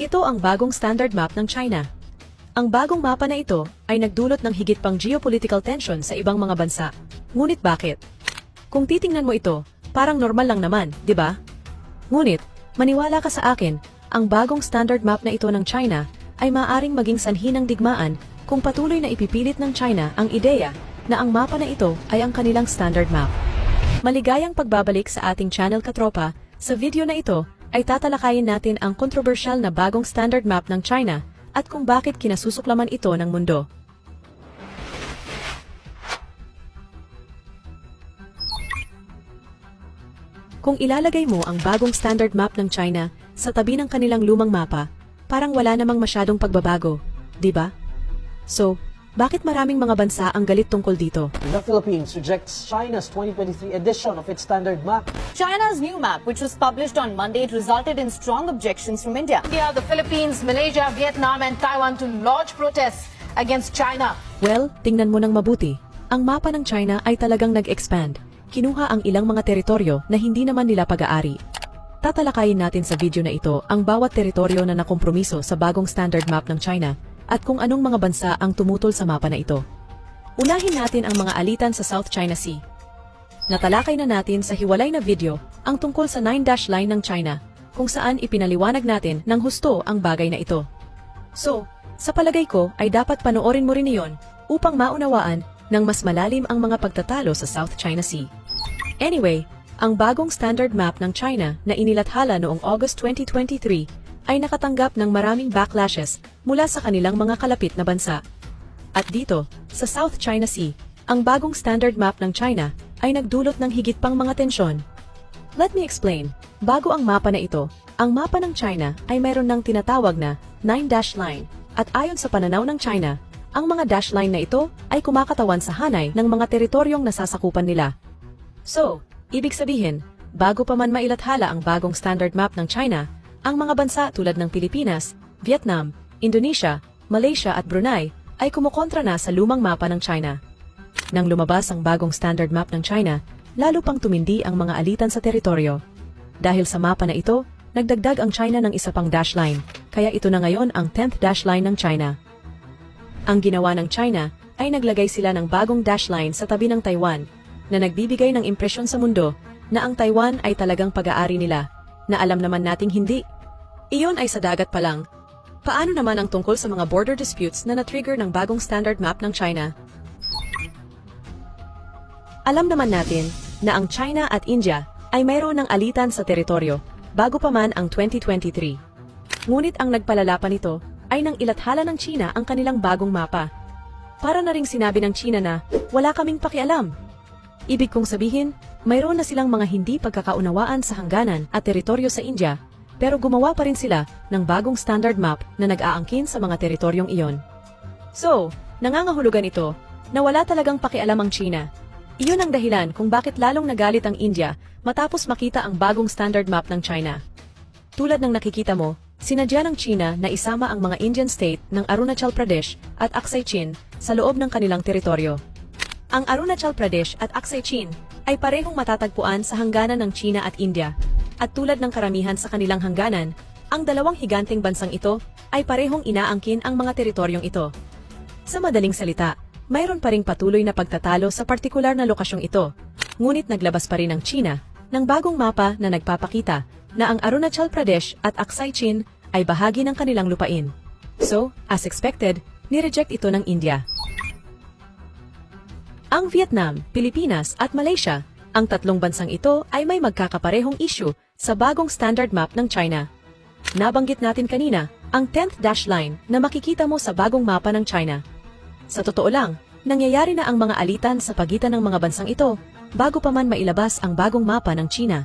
Ito ang bagong standard map ng China. Ang bagong mapa na ito ay nagdulot ng higit pang geopolitical tension sa ibang mga bansa. Ngunit bakit? Kung titingnan mo ito, parang normal lang naman, di ba? Ngunit, maniwala ka sa akin, ang bagong standard map na ito ng China ay maaring maging sanhi ng digmaan kung patuloy na ipipilit ng China ang ideya na ang mapa na ito ay ang kanilang standard map. Maligayang pagbabalik sa ating channel Katropa, sa video na ito ay tatalakayin natin ang kontrobersyal na bagong standard map ng China at kung bakit kinasusuklaman ito ng mundo. Kung ilalagay mo ang bagong standard map ng China sa tabi ng kanilang lumang mapa, parang wala namang masyadong pagbabago, di ba? So, bakit maraming mga bansa ang galit tungkol dito? The Philippines rejects China's 2023 edition of its standard map. China's new map, which was published on Monday, it resulted in strong objections from India. India, the Philippines, Malaysia, Vietnam, and Taiwan to lodge protests against China. Well, tingnan mo ng mabuti. Ang mapa ng China ay talagang nag-expand. Kinuha ang ilang mga teritoryo na hindi naman nila pag-aari. Tatalakayin natin sa video na ito ang bawat teritoryo na nakompromiso sa bagong standard map ng China at kung anong mga bansa ang tumutol sa mapa na ito. Unahin natin ang mga alitan sa South China Sea. Natalakay na natin sa hiwalay na video ang tungkol sa 9-dash line ng China kung saan ipinaliwanag natin ng husto ang bagay na ito. So, sa palagay ko ay dapat panoorin mo rin iyon upang maunawaan ng mas malalim ang mga pagtatalo sa South China Sea. Anyway, ang bagong standard map ng China na inilathala noong August 2023 ay nakatanggap ng maraming backlashes mula sa kanilang mga kalapit na bansa. At dito, sa South China Sea, ang bagong standard map ng China ay nagdulot ng higit pang mga tensyon. Let me explain. Bago ang mapa na ito, ang mapa ng China ay mayroon ng tinatawag na 9-dash line at ayon sa pananaw ng China, ang mga dash line na ito ay kumakatawan sa hanay ng mga teritoryong nasasakupan nila. So, ibig sabihin, bago pa man mailathala ang bagong standard map ng China, ang mga bansa tulad ng Pilipinas, Vietnam, Indonesia, Malaysia at Brunei ay kumukontra na sa lumang mapa ng China. Nang lumabas ang bagong standard map ng China, lalo pang tumindi ang mga alitan sa teritoryo. Dahil sa mapa na ito, nagdagdag ang China ng isa pang dash line, kaya ito na ngayon ang 10th dash line ng China. Ang ginawa ng China ay naglagay sila ng bagong dash line sa tabi ng Taiwan, na nagbibigay ng impresyon sa mundo na ang Taiwan ay talagang pag-aari nila, na alam naman nating hindi. Iyon ay sa dagat pa lang. Paano naman ang tungkol sa mga border disputes na na-trigger ng bagong standard map ng China? Alam naman natin na ang China at India ay mayroon ng alitan sa teritoryo bago pa man ang 2023. Ngunit ang nagpalala pa nito ay nang ilathala ng China ang kanilang bagong mapa. Para na ring sinabi ng China na wala kaming pakialam. Ibig kong sabihin, mayroon na silang mga hindi pagkakaunawaan sa hangganan at teritoryo sa India, pero gumawa pa rin sila ng bagong standard map na nag-aangkin sa mga teritoryong iyon. So, nangangahulugan ito na wala talagang pakialam ang China. Iyon ang dahilan kung bakit lalong nagalit ang India matapos makita ang bagong standard map ng China. Tulad ng nakikita mo, sinadya ng China na isama ang mga Indian state ng Arunachal Pradesh at Aksai Chin sa loob ng kanilang teritoryo. Ang Arunachal Pradesh at Aksai Chin ay parehong matatagpuan sa hangganan ng China at India. At tulad ng karamihan sa kanilang hangganan, ang dalawang higanteng bansang ito ay parehong inaangkin ang mga teritoryong ito. Sa madaling salita, mayroon pa ring patuloy na pagtatalo sa partikular na lokasyong ito. Ngunit naglabas pa rin ang China ng bagong mapa na nagpapakita na ang Arunachal Pradesh at Aksai Chin ay bahagi ng kanilang lupain. So, as expected, nireject ito ng India. Ang Vietnam, Pilipinas at Malaysia, ang tatlong bansang ito ay may magkakaparehong issue sa bagong standard map ng China. Nabanggit natin kanina ang 10th dash line na makikita mo sa bagong mapa ng China. Sa totoo lang, nangyayari na ang mga alitan sa pagitan ng mga bansang ito bago pa man mailabas ang bagong mapa ng China.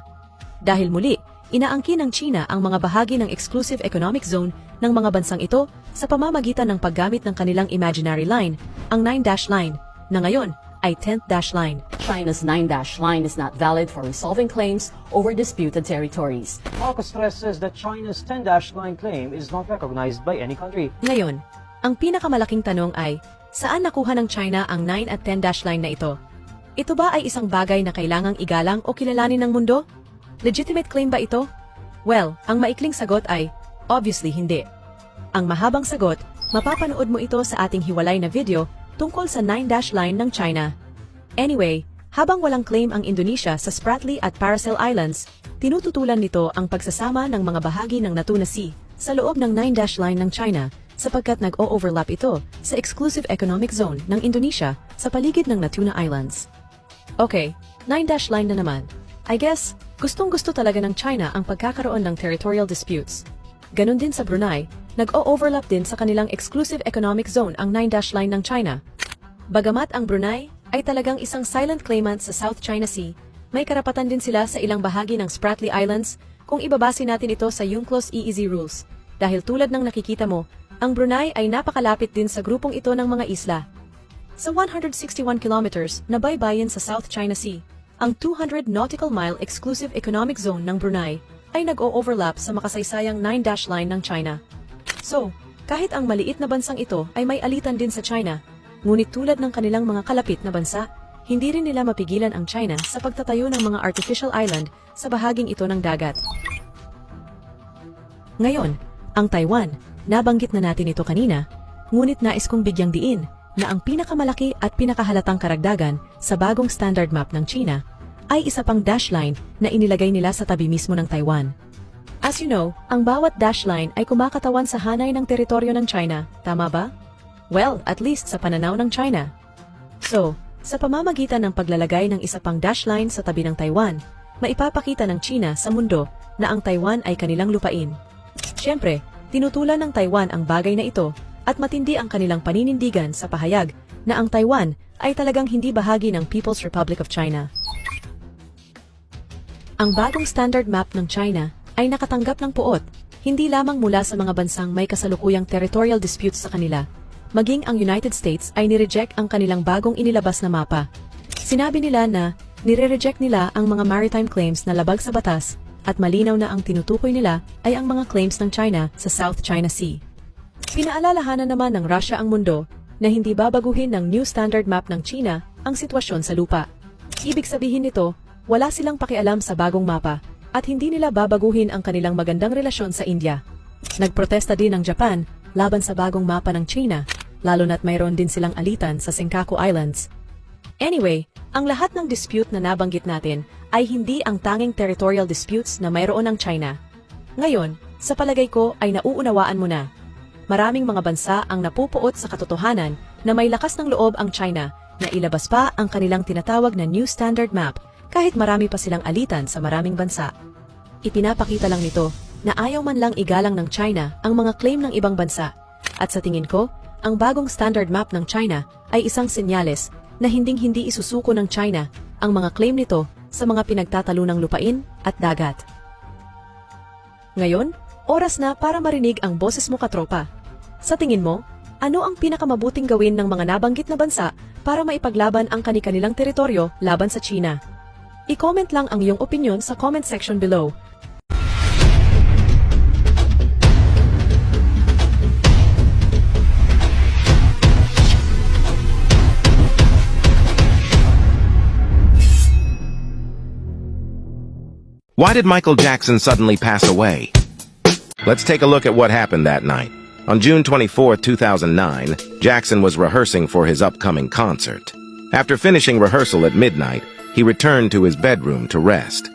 Dahil muli, inaangkin ng China ang mga bahagi ng exclusive economic zone ng mga bansang ito sa pamamagitan ng paggamit ng kanilang imaginary line, ang 9-dash line, na ngayon ay 10th dash line. China's 9-dash line is not valid for resolving claims over disputed territories. Marcos stresses that China's 10-dash line claim is not recognized by any country. Ngayon, ang pinakamalaking tanong ay, saan nakuha ng China ang 9 at 10 dash line na ito? Ito ba ay isang bagay na kailangang igalang o kilalanin ng mundo? Legitimate claim ba ito? Well, ang maikling sagot ay, Obviously hindi. Ang mahabang sagot, mapapanood mo ito sa ating hiwalay na video tungkol sa 9-dash line ng China. Anyway, habang walang claim ang Indonesia sa Spratly at Paracel Islands, tinututulan nito ang pagsasama ng mga bahagi ng Natuna Sea sa loob ng 9-dash line ng China sapagkat nag-o-overlap ito sa exclusive economic zone ng Indonesia sa paligid ng Natuna Islands. Okay, 9-dash line na naman. I guess, gustong-gusto talaga ng China ang pagkakaroon ng territorial disputes. Ganon din sa Brunei, nag-o-overlap din sa kanilang exclusive economic zone ang 9-dash line ng China. Bagamat ang Brunei ay talagang isang silent claimant sa South China Sea, may karapatan din sila sa ilang bahagi ng Spratly Islands kung ibabase natin ito sa UNCLOS EEZ rules. Dahil tulad ng nakikita mo, ang Brunei ay napakalapit din sa grupong ito ng mga isla. Sa 161 kilometers na baybayin sa South China Sea, ang 200 nautical mile exclusive economic zone ng Brunei ay nag-o-overlap sa makasaysayang 9-dash line ng China. So, kahit ang maliit na bansang ito ay may alitan din sa China, ngunit tulad ng kanilang mga kalapit na bansa, hindi rin nila mapigilan ang China sa pagtatayo ng mga artificial island sa bahaging ito ng dagat. Ngayon, ang Taiwan, nabanggit na natin ito kanina, ngunit nais kong bigyang diin na ang pinakamalaki at pinakahalatang karagdagan sa bagong standard map ng China ay isa pang dash line na inilagay nila sa tabi mismo ng Taiwan. As you know, ang bawat dash line ay kumakatawan sa hanay ng teritoryo ng China, tama ba? Well, at least sa pananaw ng China. So, sa pamamagitan ng paglalagay ng isa pang dash line sa tabi ng Taiwan, maipapakita ng China sa mundo na ang Taiwan ay kanilang lupain. Siyempre, tinutulan ng Taiwan ang bagay na ito at matindi ang kanilang paninindigan sa pahayag na ang Taiwan ay talagang hindi bahagi ng People's Republic of China. Ang bagong standard map ng China ay nakatanggap ng puot, hindi lamang mula sa mga bansang may kasalukuyang territorial disputes sa kanila, maging ang United States ay nireject ang kanilang bagong inilabas na mapa. Sinabi nila na nire-reject nila ang mga maritime claims na labag sa batas at malinaw na ang tinutukoy nila ay ang mga claims ng China sa South China Sea. Pinaalalahanan naman ng Russia ang mundo na hindi babaguhin ng new standard map ng China ang sitwasyon sa lupa. Ibig sabihin nito, wala silang pakialam sa bagong mapa at hindi nila babaguhin ang kanilang magandang relasyon sa India. Nagprotesta din ang Japan laban sa bagong mapa ng China, lalo na't mayroon din silang alitan sa Senkaku Islands. Anyway, ang lahat ng dispute na nabanggit natin ay hindi ang tanging territorial disputes na mayroon ng China. Ngayon, sa palagay ko ay nauunawaan mo na. Maraming mga bansa ang napupuot sa katotohanan na may lakas ng loob ang China na ilabas pa ang kanilang tinatawag na New Standard Map kahit marami pa silang alitan sa maraming bansa. Ipinapakita lang nito na ayaw man lang igalang ng China ang mga claim ng ibang bansa. At sa tingin ko, ang bagong standard map ng China ay isang senyales na hinding-hindi isusuko ng China ang mga claim nito sa mga pinagtatalunang lupain at dagat. Ngayon, oras na para marinig ang boses mo katropa. Sa tingin mo, ano ang pinakamabuting gawin ng mga nabanggit na bansa para maipaglaban ang kani-kanilang teritoryo laban sa China? I-comment lang ang iyong opinion sa comment section below. Why did Michael Jackson suddenly pass away? Let's take a look at what happened that night. On June 24, 2009, Jackson was rehearsing for his upcoming concert. After finishing rehearsal at midnight, he returned to his bedroom to rest.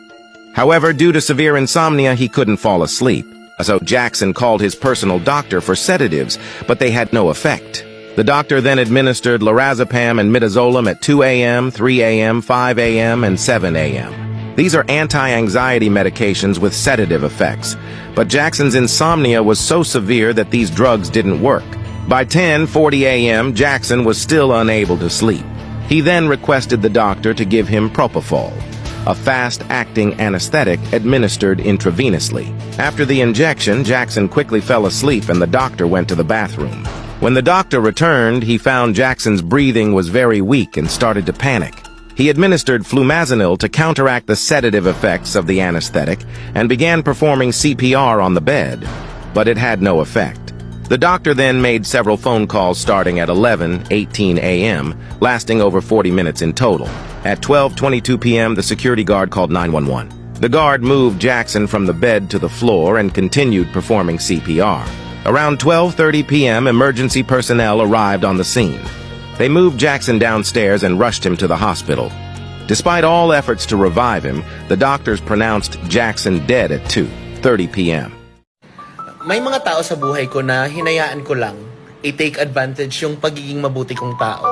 However, due to severe insomnia, he couldn't fall asleep. So Jackson called his personal doctor for sedatives, but they had no effect. The doctor then administered lorazepam and midazolam at 2 a.m., 3 a.m., 5 a.m., and 7 a.m. These are anti-anxiety medications with sedative effects, but Jackson's insomnia was so severe that these drugs didn't work. By 10:40 a.m., Jackson was still unable to sleep. He then requested the doctor to give him propofol, a fast-acting anesthetic administered intravenously. After the injection, Jackson quickly fell asleep and the doctor went to the bathroom. When the doctor returned, he found Jackson's breathing was very weak and started to panic. He administered flumazenil to counteract the sedative effects of the anesthetic and began performing CPR on the bed, but it had no effect. The doctor then made several phone calls starting at 11:18 a.m., lasting over 40 minutes in total. At 12:22 p.m., the security guard called 911. The guard moved Jackson from the bed to the floor and continued performing CPR. Around 12:30 p.m., emergency personnel arrived on the scene. They moved Jackson downstairs and rushed him to the hospital. Despite all efforts to revive him, the doctors pronounced Jackson dead at 2:30 p.m. may mga tao sa buhay ko na hinayaan ko lang i-take advantage yung pagiging mabuti kong tao.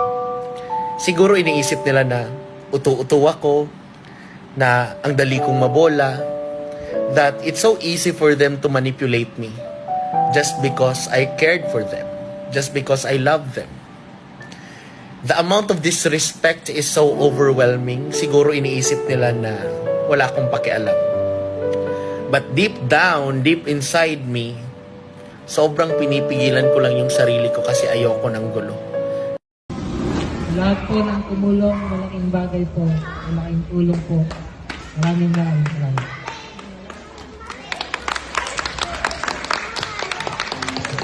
Siguro iniisip nila na utu-utu ako, na ang dali kong mabola, that it's so easy for them to manipulate me just because I cared for them, just because I love them. The amount of disrespect is so overwhelming. Siguro iniisip nila na wala akong pakialam. But deep down, deep inside me, sobrang pinipigilan ko lang yung sarili ko kasi ayoko ng gulo. Lahat po ng tumulong, malaking bagay po, malaking tulong po. Maraming maraming salamat.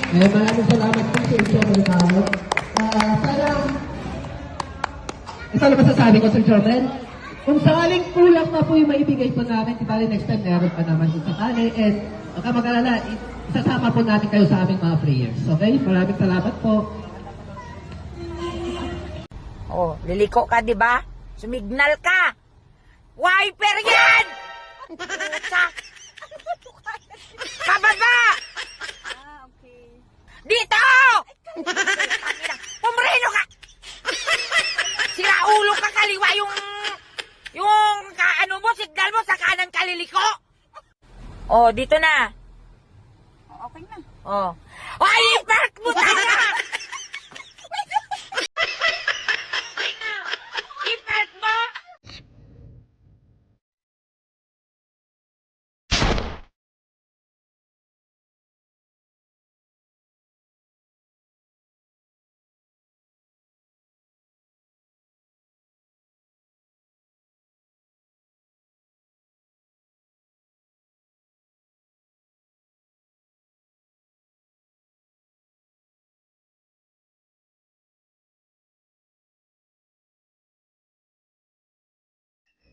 Eh, maraming salamat po sa inyo, Malikaw. Ah, sana, ito lang masasabi ko, Sir Jordan. Kung sakaling kulang na po yung maibigay po namin, di bali next time meron pa naman kung sakali. And huwag ka mag-alala, i- isasama po natin kayo sa aming mga prayers. Okay? Maraming salamat po. Oh, liliko ka, di ba? Sumignal ka! Wiper yan! Kababa! Dito! Pumreno ka! Sira ulo ka kaliwa yung... Yung ka, ano mo, signal mo sa kanan kaliliko! Oh, dito na. Okay na. Oh.